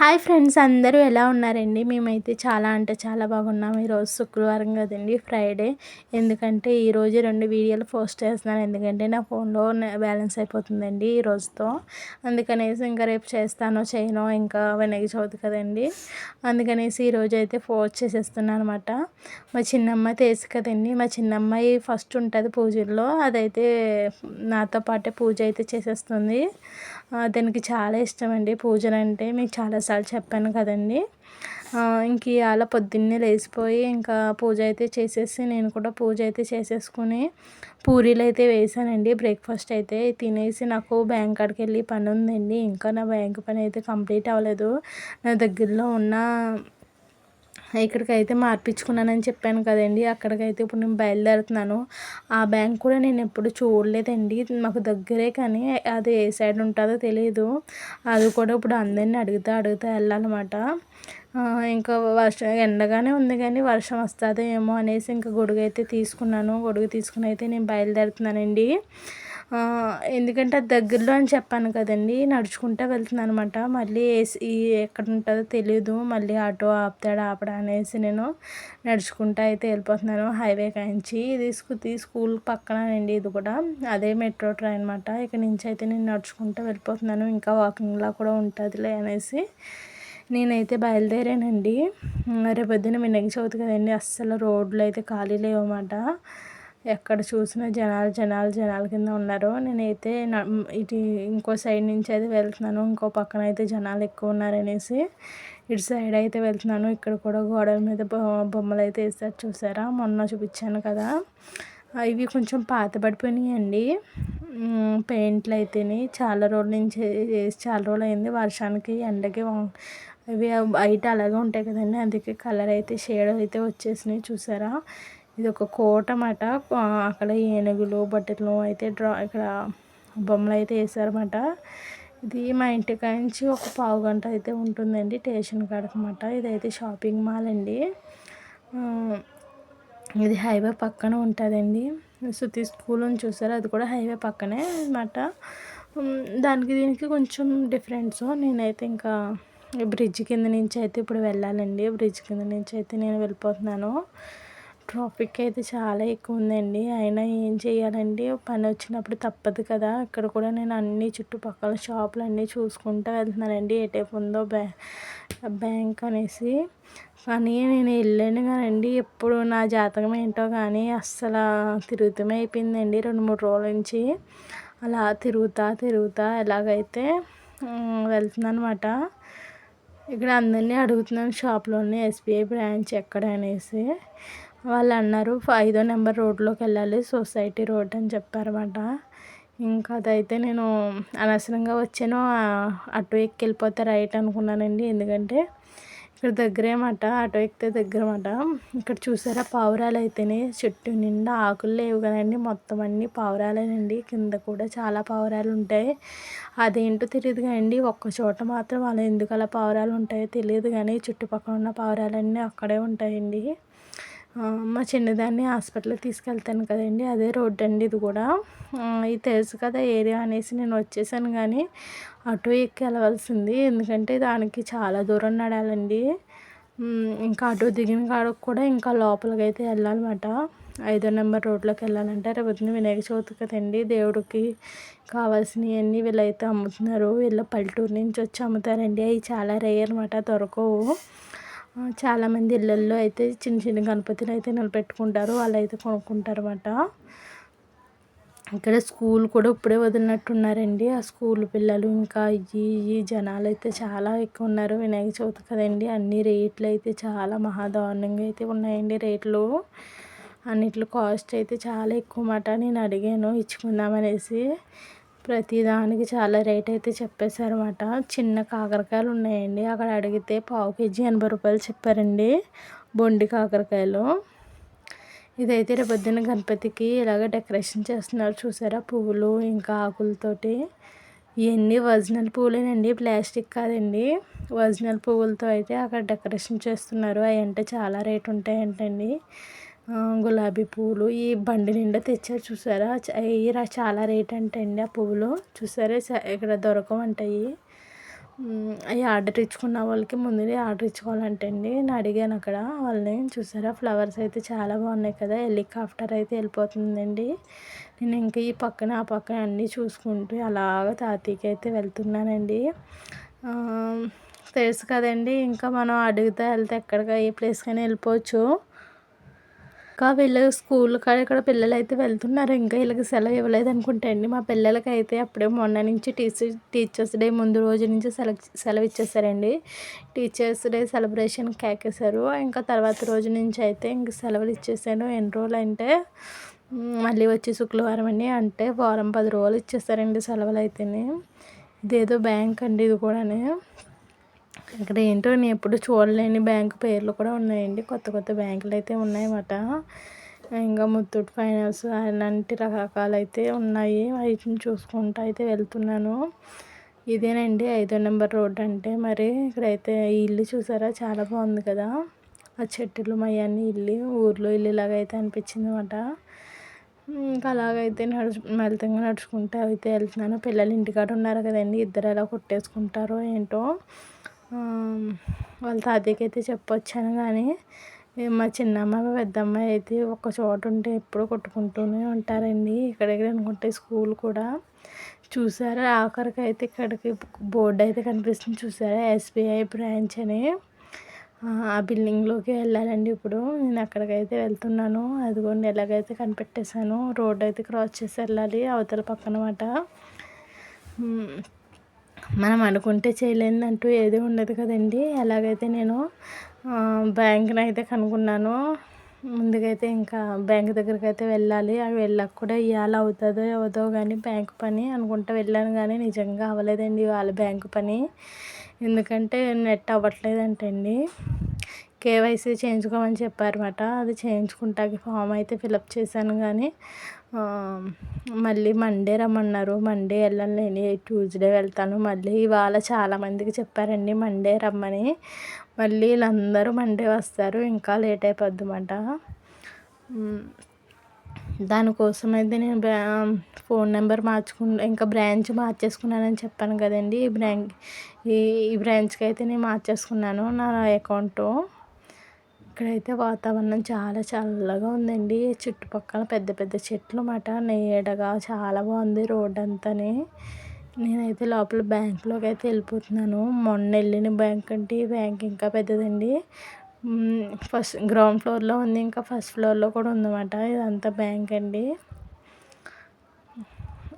Hi friends అందరూ ఎలా ఉన్నారండి? మేమైతే చాలా అంటే చాలా బాగున్నాం. ఈరోజు శుక్రవారం కదండి ఫ్రైడే. ఎందుకంటే ఈరోజు రెండు వీడియోలు పోస్ట్ చేస్తున్నాను. ఎందుకంటే నా ఫోన్లో బ్యాలెన్స్ అయిపోతుందండి ఈ రోజుతో. అందుకనేసి ఇంకా రేపు చేస్తానో చేయనో ఇంకా వినాయక చవితి కదండి. అందుకనేసి ఈరోజు అయితే పోస్ట్ చేసేస్తున్నాను అనమాట. మా చిన్నమ్మ తెలుసు కదండి. మా చిన్నమ్మాయి ఫస్ట్ ఉంటుంది పూజల్లో. అదైతే నాతో పాటే పూజ అయితే చేసేస్తుంది. దానికి చాలా ఇష్టం అండి పూజలు అంటే మీకు చాలా చాలాసార్లు చెప్పాను కదండి. ఇంక ఇవాళ పొద్దున్నే లేచిపోయి ఇంకా పూజ అయితే చేసేసి నేను కూడా పూజ అయితే చేసేసుకుని పూరీలు అయితే వేసానండి. బ్రేక్ఫాస్ట్ అయితే తినేసి నాకు బ్యాంక్ కాడికి వెళ్ళి పని ఉందండి. ఇంకా నా బ్యాంక్ పని అయితే కంప్లీట్ అవ్వలేదు. నా దగ్గరలో ఉన్న ఇక్కడికైతే మార్పించుకున్నానని చెప్పాను కదండి. అక్కడికైతే ఇప్పుడు నేను బయలుదేరుతున్నాను. ఆ బ్యాంక్ కూడా నేను ఎప్పుడు చూడలేదండి. మాకు దగ్గరే కానీ అది ఏ సైడ్ ఉంటుందో తెలియదు అది కూడా ఇప్పుడు అందరిని అడుగుతా అడుగుతా వెళ్ళాలన్నమాట. ఇంకా వర్షం ఎండగానే ఉంది కానీ వర్షం వస్తుందో ఏమో అనేసి ఇంకా గొడుగు అయితే తీసుకున్నాను. గొడుగు తీసుకుని అయితే నేను బయలుదేరుతున్నానండి. ఎందుకంటే అది దగ్గరలో అని చెప్పాను కదండి నడుచుకుంటూ వెళ్తున్నాను అనమాట మళ్ళీ ఏసీ ఎక్కడ ఉంటుందో తెలియదు మళ్ళీ ఆటో ఆపుతాడు ఆపడా అనేసి నేను నడుచుకుంటూ అయితే వెళ్ళిపోతున్నాను హైవే కాంచి. ఇది స్కూల్ పక్కన అండి ఇది కూడా. అదే మెట్రో ట్రైన్ అనమాట ఇక్కడ నుంచి అయితే నేను నడుచుకుంటూ వెళ్ళిపోతున్నాను. ఇంకా వాకింగ్లా కూడా ఉంటుందిలే అనేసి నేనైతే బయలుదేరానండి. రేపొద్దున వినాయక చవితి కదండి అస్సలు రోడ్లు అయితే ఖాళీ లేవన్నమాట. ఎక్కడ చూసినా జనాలు జనాలు జనాల కింద ఉన్నారు. నేనైతే ఇటు ఇంకో సైడ్ నుంచి అయితే వెళ్తున్నాను. ఇంకో పక్కన అయితే జనాలు ఎక్కువ ఉన్నారనేసి ఇటు సైడ్ అయితే వెళ్తున్నాను. ఇక్కడ కూడా గోడల మీద బొమ్మలు అయితే వేస్తారు చూసారా? మొన్న చూపించాను కదా. ఇవి కొంచెం పాత అండి పెయింట్లు అయితేనే చాలా రోజుల నుంచి వేసి చాలా రోజులు అయింది. వర్షానికి ఎండకి ఇవి బయట అలాగే ఉంటాయి కదండి. అందుకే కలర్ అయితే షేడ్ అయితే వచ్చేసినాయి చూసారా? ఇది ఒక కోట అన్నమాట అక్కడ ఏనుగులు బట్టలు అయితే డ్రా ఇక్కడ బొమ్మలు అయితే వేసారన్నమాట ఇది మా ఇంటి నుంచి ఒక పావు గంట అయితే ఉంటుందండి స్టేషన్ కాడకు ఇదైతే షాపింగ్ మాల్ అండి. ఇది హైవే పక్కన ఉంటుందండి. శృతి స్కూల్ అని చూసారు? అది కూడా హైవే పక్కనే అనమాట దానికి దీనికి కొంచెం డిఫరెన్స్. నేనైతే ఇంకా బ్రిడ్జ్ కింద నుంచి అయితే ఇప్పుడు వెళ్ళాలండి. బ్రిడ్జ్ కింద నుంచి అయితే నేను వెళ్ళిపోతున్నాను. ట్రాఫిక్ అయితే చాలా ఎక్కువ ఉందండి అయినా ఏం చేయాలండి? పని వచ్చినప్పుడు తప్పదు కదా. ఇక్కడ కూడా నేను అన్ని చుట్టుపక్కల షాపులు అన్నీ చూసుకుంటూ వెళ్తున్నానండి. ఏ టైప్ ఉందో బ్యా బ్యాంక్ అనేసి. కానీ నేను వెళ్ళాను కానండి ఎప్పుడు నా జాతకం ఏంటో కానీ అస్సలు తిరుగుతూనే అయిపోయిందండి రెండు మూడు రోజుల నుంచి. అలా తిరుగుతా తిరుగుతా ఎలాగైతే వెళ్తున్నాను అనమాట ఇక్కడ అందరినీ అడుగుతున్నాను షాప్లోనే ఎస్బీఐ బ్రాంచ్ ఎక్కడ అనేసి. వాళ్ళు అన్నారు ఐదో నెంబర్ రోడ్లోకి వెళ్ళాలి సొసైటీ రోడ్ అని చెప్పారన్నమాట. ఇంకా అదైతే నేను అనవసరంగా వచ్చాను. అటు ఎక్కి వెళ్ళిపోతే రైట్ అనుకున్నానండి. ఎందుకంటే ఇక్కడ దగ్గరే అటు ఎక్కితే దగ్గర మాట ఇక్కడ చూసారా పావురాలు అయితేనే చెట్టు నిండా ఆకులు లేవు కదండి. మొత్తం అన్నీ పావురాలేనండి. కింద కూడా చాలా పావురాలు ఉంటాయి. అదేంటో తెలియదు కానీ ఒక్క చోట మాత్రం వాళ్ళు ఎందుకు అలా పావురాలు ఉంటాయో తెలియదు కానీ చుట్టుపక్కల ఉన్న పావురాలన్నీ అక్కడే ఉంటాయండి. మా చిన్నదాన్ని హాస్పిటల్కి తీసుకెళ్తాను కదండి. అదే రోడ్డు అండి ఇది కూడా. ఇది తెలుసు కదా ఏరియా అనేసి నేను వచ్చేసాను కానీ ఆటో ఎక్కి వెళ్ళవలసింది. ఎందుకంటే దానికి చాలా దూరం నడాలండి. ఇంకా ఆటో దిగిన కాడకు కూడా ఇంకా లోపలికి అయితే వెళ్ళాలన్నమాట. ఐదో నెంబర్ రోడ్లోకి వెళ్ళాలంటే రేపు వినాయక చవితి కదండి. దేవుడికి కావాల్సినవన్నీ వీళ్ళైతే అమ్ముతున్నారు. వీళ్ళ పల్లెటూరు నుంచి వచ్చి అమ్ముతారండి. అవి చాలా రేర్ అనమాట దొరకవు. చాలామంది ఇళ్ళల్లో అయితే చిన్న చిన్న గణపతిని అయితే నిలబెట్టుకుంటారు. వాళ్ళు అయితే కొనుక్కుంటారు అన్నమాట ఇక్కడ స్కూల్ కూడా ఇప్పుడే వదిలినట్టున్నారండి. ఆ స్కూల్ పిల్లలు ఇంకా ఈ ఈ జనాలు అయితే చాలా ఎక్కువ ఉన్నారు వినాయక చవితి కదండి. అన్ని రేట్లు అయితే చాలా మహాదారుణంగా అయితే ఉన్నాయండి రేట్లు. అన్నిట్లో కాస్ట్ అయితే చాలా ఎక్కువ మాట నేను అడిగాను ఇచ్చుకుందామనేసి ప్రతిదానికి చాలా రేట్ అయితే చెప్పేశారన్నమాట. చిన్న కాకరకాయలు ఉన్నాయండి. అక్కడ అడిగితే పావు కేజీ ఎనభై రూపాయలు చెప్పారండి. బొండి కాకరకాయలు. ఇదైతే రేపొద్దున గణపతికి ఇలాగ డెకరేషన్ చేస్తున్నారు. చూసారా పువ్వులు ఇంకా ఆకులతోటి. ఇవన్నీ ఒరిజినల్ పువ్వులేనండి ప్లాస్టిక్ కాదండి. ఒరిజినల్ పువ్వులతో అయితే అక్కడ డెకరేషన్ చేస్తున్నారు. అవి అంటే చాలా రేట్ ఉంటాయంటండి. గులాబీ పువ్వులు ఈ బండి నిండా తెచ్చారు చూసారా? అవి చాలా రేట్ అంటండి ఆ పువ్వులు. చూసారా? ఇక్కడ దొరకవంటాయి. అవి ఆర్డర్ ఇచ్చుకున్న వాళ్ళకి ముందునే ఆర్డర్ ఇచ్చుకోవాలంటే అండి నేను అడిగాను అక్కడ వాళ్ళని. చూసారా? ఫ్లవర్స్ అయితే చాలా బాగున్నాయి కదా? హెలికాప్టర్ అయితే వెళ్ళిపోతుందండి. నేను ఇంకా ఈ పక్కన ఆ పక్కన అన్నీ చూసుకుంటూ అలాగ తాతీకి అయితే వెళ్తున్నానండి. తెలుసు కదండి. ఇంకా మనం అడిగితే వెళ్తే ఎక్కడికి ఏ ప్లేస్కైనా వెళ్ళిపోవచ్చు. ఇంకా వీళ్ళు స్కూల్ కాడ ఇక్కడ పిల్లలు అయితే వెళ్తున్నారు. ఇంకా వీళ్ళకి సెలవు ఇవ్వలేదు అనుకుంటా అండి. మా పిల్లలకి అయితే అప్పుడే మొన్న నుంచి టీచర్ టీచర్స్ డే ముందు రోజు నుంచి సెలవు సెలవు ఇచ్చేసారండి. టీచర్స్ డే సెలబ్రేషన్ కేకేశారు. ఇంకా తర్వాత రోజు నుంచి అయితే ఇంక సెలవులు ఇచ్చేసాను. ఎన్ని రోజులు అంటే మళ్ళీ వచ్చి శుక్రవారం అని అంటే వారం పది రోజులు ఇచ్చేస్తారండి సెలవులు అయితేనే ఇదేదో బ్యాంక్ అండి ఇది కూడా ఇక్కడ ఏంటో నేను ఎప్పుడు చూడలేని బ్యాంకు పేర్లు కూడా ఉన్నాయండి. కొత్త కొత్త బ్యాంకులు అయితే ఉన్నాయన్నమాట. ఇంకా ముత్తూట్ ఫైనాన్స్ అలాంటి రకరకాలు అయితే ఉన్నాయి. వాటిని చూసుకుంటూ అయితే వెళ్తున్నాను. ఇదేనండి ఐదో నెంబర్ రోడ్ అంటే. మరి ఇక్కడైతే ఈ ఇల్లు చూసారా? చాలా బాగుంది కదా. ఆ చెట్టులు మయ్యాన్ని ఇల్లు ఊర్లో ఇల్లు ఇలాగైతే అయితే అనిపించింది అనమాట ఇంకా అలాగైతే నడుచు మెల్లగా నడుచుకుంటూ అయితే వెళ్తున్నాను. పిల్లలు ఇంటికాడ ఉన్నారు కదండి. ఇద్దరు ఎలా కొట్టేసుకుంటారో ఏంటో. వాళ్ళ తాతయ్యకి అయితే చెప్పొచ్చాను కానీ మా చిన్నమ్మ పెద్దమ్మాయి అయితే ఒక చోట ఉంటే ఎప్పుడు కొట్టుకుంటూనే ఉంటారండి. ఇక్కడ అనుకుంటే స్కూల్ కూడా. చూసారా? ఆఖరికి అయితే ఇక్కడికి బోర్డు అయితే కనిపిస్తుంది చూసారా? ఎస్బీఐ బ్రాంచ్ అని. ఆ బిల్డింగ్లోకి వెళ్ళాలండి ఇప్పుడు. నేను అక్కడికైతే వెళ్తున్నాను. అదిగోండి ఎలాగైతే కనిపెట్టేశాను రోడ్ అయితే క్రాస్ చేసి వెళ్ళాలి అవతల పక్కన మాట మనం అనుకుంటే చేయలేదంటూ ఏది ఉండదు కదండి. అలాగైతే నేను బ్యాంక్ని అయితే కనుక్కున్నాను. ముందుకైతే ఇంకా బ్యాంక్ దగ్గరికి అయితే వెళ్ళాలి. అవి వెళ్ళక కూడా ఇవాళ అవుతుందో అవుతో కానీ బ్యాంక్ పని అనుకుంటా వెళ్ళాను కానీ నిజంగా అవ్వలేదండి వాళ్ళ బ్యాంక్ పని. ఎందుకంటే నెట్ అవ్వట్లేదంటండి. కేవైసీ చేయించుకోమని చెప్పారన్నమాట. అది చేయించుకుంటాకి ఫామ్ అయితే ఫిలప్ చేశాను కానీ మళ్ళీ మండే రమ్మన్నారు. మండే వెళ్ళలేని ట్యూస్డే వెళ్తాను. మళ్ళీ ఇవాళ చాలామందికి చెప్పారండి మండే రమ్మని. మళ్ళీ వీళ్ళందరూ మండే వస్తారు ఇంకా లేట్ అయిపోద్దన్నమాట. దానికోసం అయితే నేను బ్రా ఫోన్ నెంబర్ మార్చుకున్న ఇంకా బ్రాంచ్ మార్చేసుకున్నానని చెప్పాను కదండి. ఈ బ్రాంచ్ ఈ బ్రాంచ్కి అయితే నేను మార్చేసుకున్నాను నా అకౌంటు. ఇక్కడైతే వాతావరణం చాలా చల్లగా ఉందండి. చుట్టుపక్కల పెద్ద పెద్ద చెట్లు మాట నీడగా చాలా బాగుంది రోడ్ అంతానే నేనైతే లోపల బ్యాంకులోకి అయితే వెళ్ళిపోతున్నాను. మొన్న వెళ్ళిన బ్యాంక్ అంటే ఈ బ్యాంక్ ఇంకా పెద్దదండి. ఫస్ట్ గ్రౌండ్ ఫ్లోర్లో ఉంది. ఇంకా ఫస్ట్ ఫ్లోర్లో కూడా ఉందన్నమాట. ఇదంతా బ్యాంక్ అండి.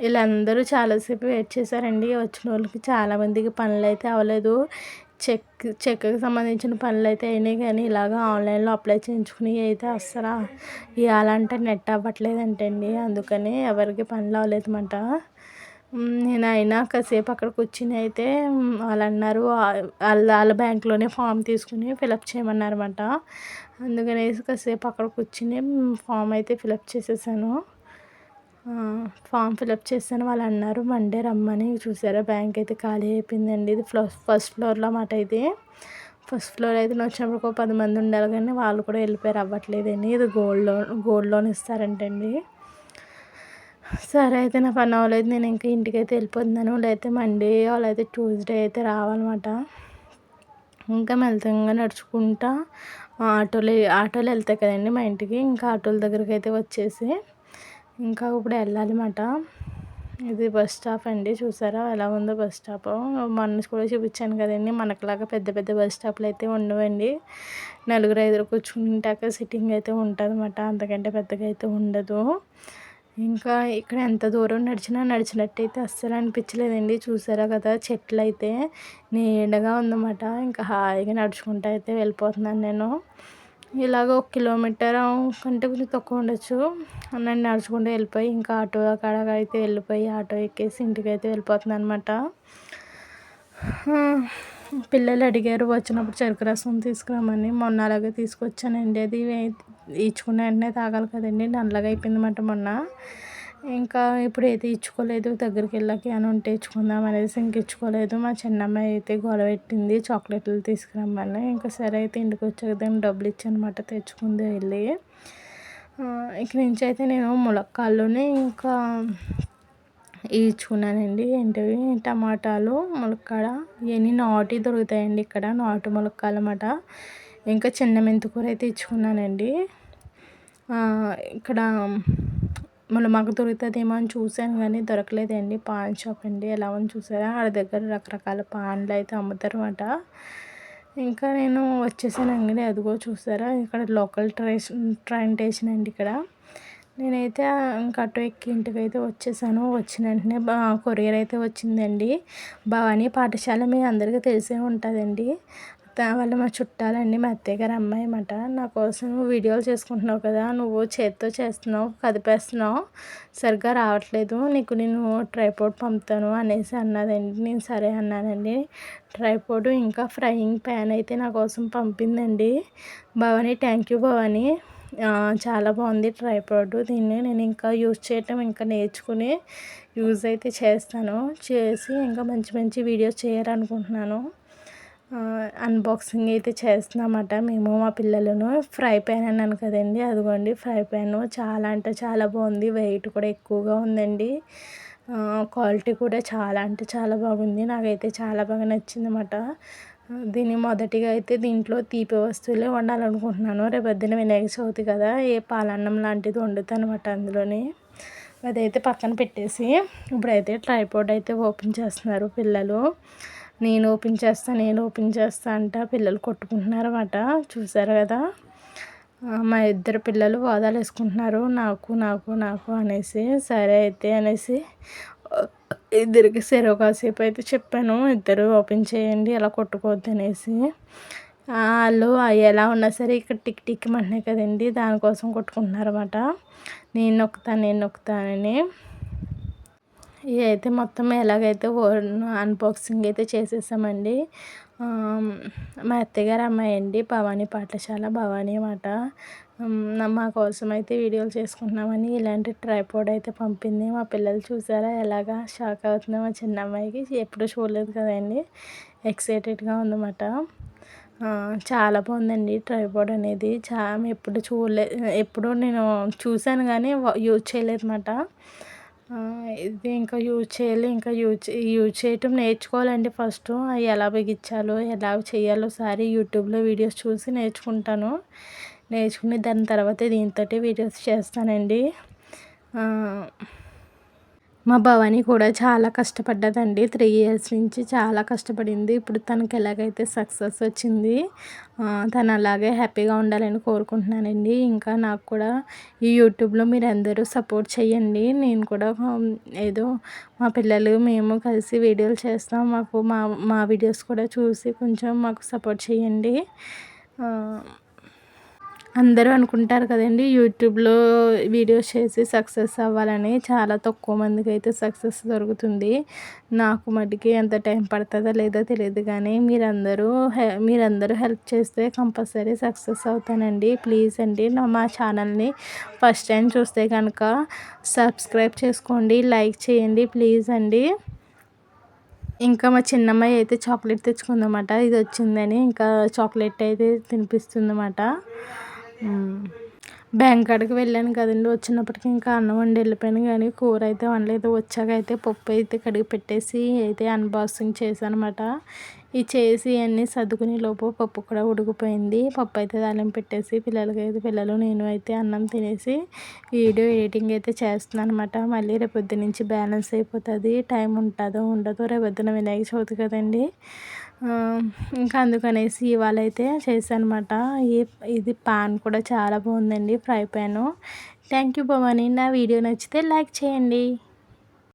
వీళ్ళందరూ చాలాసేపు వెయిట్ చేశారండి. వచ్చిన వాళ్ళకి చాలామందికి పనులు అయితే అవ్వలేదు. చెక్ చెక్కి సంబంధించిన పనులు అయితే అయినాయి కానీ ఇలాగ ఆన్లైన్లో అప్లై చేయించుకుని అయితే అస్సలు ఇవ్వాలంటే నెట్ అవ్వట్లేదంటండి. అందుకని ఎవరికి పనులు అవ్వలేదన్నమాట నేను అయినా కాసేపు అక్కడ కూర్చుని అయితే వాళ్ళు అన్నారు వాళ్ళ వాళ్ళ బ్యాంక్లోనే ఫామ్ తీసుకుని ఫిలప్ చేయమన్నారన్నమాట. అందుకనేసి కాసేపు అక్కడ కూర్చుని ఫామ్ అయితే ఫిలప్ చేసేసాను. ఫామ్ ఫిలప్ చేస్తాను. వాళ్ళు అన్నారు మండే రమ్మని చూసారా? బ్యాంక్ అయితే ఖాళీ అయిపోయిందండి. ఇది ఫ్లో ఫస్ట్ ఫ్లోర్లో మాట ఇది ఫస్ట్ ఫ్లోర్ అయితే నేను వచ్చినప్పుడు ఒక పది మంది ఉండాలి కానీ వాళ్ళు కూడా వెళ్ళిపోయారు. అవ్వట్లేదండి. ఇది గోల్డ్ లోన్ గోల్డ్ లోన్ ఇస్తారంటండి. సరే అయితే నా పని అవ్వలేదు. నేను ఇంకా ఇంటికి అయితే వెళ్ళిపోతున్నాను. లేకపోతే మండే వాళ్ళైతే ట్యూస్డే అయితే రావాలన్నమాట. ఇంకా మెల్లగా నడుచుకుంటా. ఆటోలు ఆటోలు వెళ్తాయి కదండి మా ఇంటికి. ఇంకా ఆటోల దగ్గరికి అయితే వచ్చేసి ఇంకా ఇప్పుడు వెళ్ళాలి అన్నమాట ఇది బస్ స్టాప్ అండి చూసారా? ఎలా ఉందో బస్ స్టాప్. మొన్న కూడా చూపించాను కదండి మనకులాగా పెద్ద పెద్ద బస్ స్టాప్లు అయితే ఉండవండి. నలుగురు ఐదుగురు కూర్చుంటాక సిట్టింగ్ అయితే ఉంటుందన్నమాట. అంతకంటే పెద్దగా అయితే ఉండదు. ఇంకా ఇక్కడ ఎంత దూరం నడిచినా నడిచినట్టయితే అస్సలు అనిపించలేదండి. చూసారా కదా చెట్లు అయితే నీడగా ఉందన్నమాట. ఇంకా హాయిగా నడుచుకుంటూ అయితే వెళ్ళిపోతున్నాను నేను. ఇలాగ ఒక కిలోమీటర్ కంటే కొంచెం తక్కువ ఉండొచ్చు. నన్ను నడుచుకుంటూ వెళ్ళిపోయి ఇంకా ఆటో కాడగా అయితే వెళ్ళిపోయి ఆటో ఎక్కేసి ఇంటికి అయితే వెళ్ళిపోతున్నాను అనమాట పిల్లలు అడిగారు వచ్చినప్పుడు చెరుకు రసం తీసుకురామని. మొన్న అలాగే తీసుకొచ్చానండి. అది ఇచ్చుకున్న వెంటనే తాగాలి కదండి. నల్లగా అయిపోయిందన్నమాట మొన్న. ఇంకా ఇప్పుడు అయితే ఇచ్చుకోలేదు దగ్గరికి వెళ్ళాక అని ఉంటే ఇచ్చుకుందాం అనేసి ఇంక ఇచ్చుకోలేదు. మా చిన్నమ్మాయి అయితే గొడవ పెట్టింది చాక్లెట్లు తీసుకురమ్మని. ఇంకా సరే అయితే ఇంటికి వచ్చాక దాన్ని డబ్బులు ఇచ్చానమాట తెచ్చుకుంది వెళ్ళి. ఇక నుంచి అయితే నేను ములక్కాళ్ళని ఇంకా ఇచ్చుకున్నానండి. ఏంటివి? టమాటాలు ములక్కాడ. ఇవన్నీ నాటి దొరుకుతాయండి ఇక్కడ నాటు ములక్కాయలు అన్నమాట. ఇంకా చిన్న మెంతికూర అయితే ఇచ్చుకున్నానండి. ఇక్కడ మన మాకు దొరుకుతుందేమో అని చూశాను కానీ దొరకలేదండి. పాన్ షాప్ అండి. ఎలా ఉంది చూసారా? ఆడ దగ్గర రకరకాల పాన్లు అయితే అమ్ముతారు అన్నమాట ఇంకా నేను వచ్చేసాను అంగడి. అదిగో చూసారా? ఇక్కడ లోకల్ ట్రైస్ ట్రైన్ స్టేషన్ అండి ఇక్కడ. నేనైతే ఇంకా అటు ఎక్కి ఇంటికి అయితే వచ్చేసాను. వచ్చిన వెంటనే కొరియర్ అయితే వచ్చిందండి. భవానీ పాఠశాల మీ అందరికీ తెలిసే ఉంటుందండి. వాళ్ళు మా చుట్టాలండి మా అత్తయ్య గారు అమ్మాయి అన్నమాట నా కోసం వీడియోలు చేసుకుంటున్నావు కదా నువ్వు చేత్తో చేస్తున్నావు కదిపేస్తున్నావు సరిగ్గా రావట్లేదు నీకు నేను ట్రైపోర్ట్ పంపుతాను అనేసి అన్నదండి. నేను సరే అన్నానండి. ట్రైపోర్ట్ ఇంకా ఫ్రైయింగ్ ప్యాన్ అయితే నా కోసం పంపిందండి. Bhavani thank you Bhavani. చాలా బాగుంది ట్రైపాడ్ దీన్ని నేను ఇంకా యూజ్ చేయటం ఇంకా నేర్చుకుని యూజ్ అయితే చేస్తాను. చేసి ఇంకా మంచి మంచి వీడియోస్ చేయాలనుకుంటున్నాను. అన్బాక్సింగ్ అయితే చేస్తున్నామట. మేము మా పిల్లలను. ఫ్రై ప్యాన్ అన్నాను కదండి. అదిగోండి ఫ్రై ప్యాన్. చాలా అంటే చాలా బాగుంది. వెయిట్ కూడా ఎక్కువగా ఉందండి. క్వాలిటీ కూడా చాలా అంటే చాలా బాగుంది. నాకైతే చాలా బాగా నచ్చిందన్నమాట. దీన్ని మొదటిగా అయితే దీంట్లో తీపి వస్తువులే వండాలనుకుంటున్నాను. రేపొద్దున వినాయక చవితి కదా. ఏ పాలన్నం లాంటిది వండుతాను అనమాట అందులోని. అదైతే పక్కన పెట్టేసి ఇప్పుడైతే ట్రైపోర్డ్ అయితే ఓపెన్ చేస్తున్నారు పిల్లలు. నేను ఓపెన్ చేస్తా నేను ఓపెన్ చేస్తా అంట పిల్లలు కొట్టుకుంటున్నారన్నమాట. చూసారు కదా? మా ఇద్దరు పిల్లలు వాదాలు వేసుకుంటున్నారు. నాకు నాకు నాకు అనేసి సరే అయితే అనేసి ఇద్దరికి సరే కాసేపు అయితే చెప్పాను. ఇద్దరు ఓపెన్ చేయండి అలా కొట్టుకోవద్దు అనేసి. వాళ్ళు ఎలా ఉన్నా సరే ఇక్కడ టిక్ టిక్ అంటున్నాయి కదండి దానికోసం కొట్టుకుంటున్నారన్నమాట. నేను నొక్కుతాను నేను నొక్కుతానని. ఇవి అయితే మొత్తం ఎలాగైతే అన్బాక్సింగ్ అయితే చేసేసామండి. మా అత్తగారు అమ్మాయి అండి భవానీ పాఠశాల భవానీ మాట మా కోసం అయితే వీడియోలు చేసుకుంటున్నామని ఇలాంటి ట్రైపోర్డ్ అయితే పంపింది. మా పిల్లలు చూసారా ఎలాగా షాక్ అవుతుంది మా చిన్న అమ్మాయికి ఎప్పుడు చూడలేదు కదండి. ఎక్సైటెడ్గా ఉందన్నమాట. చాలా బాగుందండి ట్రైపోర్డ్ అనేది. చా ఎప్పుడు చూడలే ఎప్పుడు నేను చూశాను కానీ యూజ్ చేయలేదు అన్నమాట ఇది ఇంకా యూజ్ చేయాలి ఇంకా యూజ్ యూజ్ చేయటం నేర్చుకోవాలండి ఫస్ట్. అవి ఎలా బిగించాలో ఎలా చేయాలో సారి యూట్యూబ్లో వీడియోస్ చూసి నేర్చుకుంటాను. నేర్చుకుని దాని తర్వాత దీంతో వీడియోస్ చేస్తానండి. మా భవానీ కూడా చాలా కష్టపడ్డదండి. త్రీ ఇయర్స్ నుంచి చాలా కష్టపడింది. ఇప్పుడు తనకి ఎలాగైతే సక్సెస్ వచ్చింది తను అలాగే హ్యాపీగా ఉండాలని కోరుకుంటున్నానండి. ఇంకా నాకు కూడా ఈ యూట్యూబ్లో మీరు అందరూ సపోర్ట్ చేయండి నేను కూడా ఏదో మా పిల్లలు మేము కలిసి వీడియోలు చేస్తాం. మాకు మా మా వీడియోస్ కూడా చూసి కొంచెం మాకు సపోర్ట్ చేయండి అందరూ అనుకుంటారు కదండి యూట్యూబ్లో వీడియోస్ చేసి సక్సెస్ అవ్వాలని చాలా తక్కువ మందికి అయితే సక్సెస్ దొరుకుతుంది. నాకు మటుకి ఎంత టైం పడుతుందో లేదో తెలియదు కానీ మీరందరూ హె మీరందరూ హెల్ప్ చేస్తే కంపల్సరీ సక్సెస్ అవుతానండి. ప్లీజ్ అండి మా ఛానల్ని ఫస్ట్ టైం చూస్తే కనుక సబ్స్క్రైబ్ చేసుకోండి లైక్ చేయండి ప్లీజ్ అండి. ఇంకా మా చిన్నమ్మాయి అయితే చాక్లెట్ తెచ్చుకుందన్నమాట ఇది వచ్చిందని ఇంకా చాక్లెట్ అయితే తినిపిస్తుందన్నమాట. బ్యాంక్ కాడికి వెళ్ళాను కదండి. వచ్చినప్పటికి ఇంకా అన్నం వండి వెళ్ళిపోయాను. కానీ కూర అయితే వండలేదు. వచ్చాక అయితే పప్పు అయితే కడిగి పెట్టేసి అయితే అన్బాక్సింగ్ చేశాను అనమాట ఈ చేసి అన్నీ సర్దుకునే లోపు పప్పు కూడా ఉడికిపోయింది. పప్పు అయితే దాని పెట్టేసి పిల్లలకి అయితే పిల్లలు నేను అయితే అన్నం తినేసి వీడియో ఎడిటింగ్ అయితే చేస్తున్నాను అనమాట మళ్ళీ రేపొద్దు నుంచి బ్యాలెన్స్ అయిపోతుంది. టైం ఉంటుందో ఉండదో రేపొద్దున వినాయక చవితి కదండి. ఇంకా అందుకనేసి ఇవాళ అయితే చేశానమాట. ఈ ఇది పాన్ కూడా చాలా బాగుందండి fry pan thank you Bhavani. నా వీడియో నచ్చితే లైక్ చేయండి.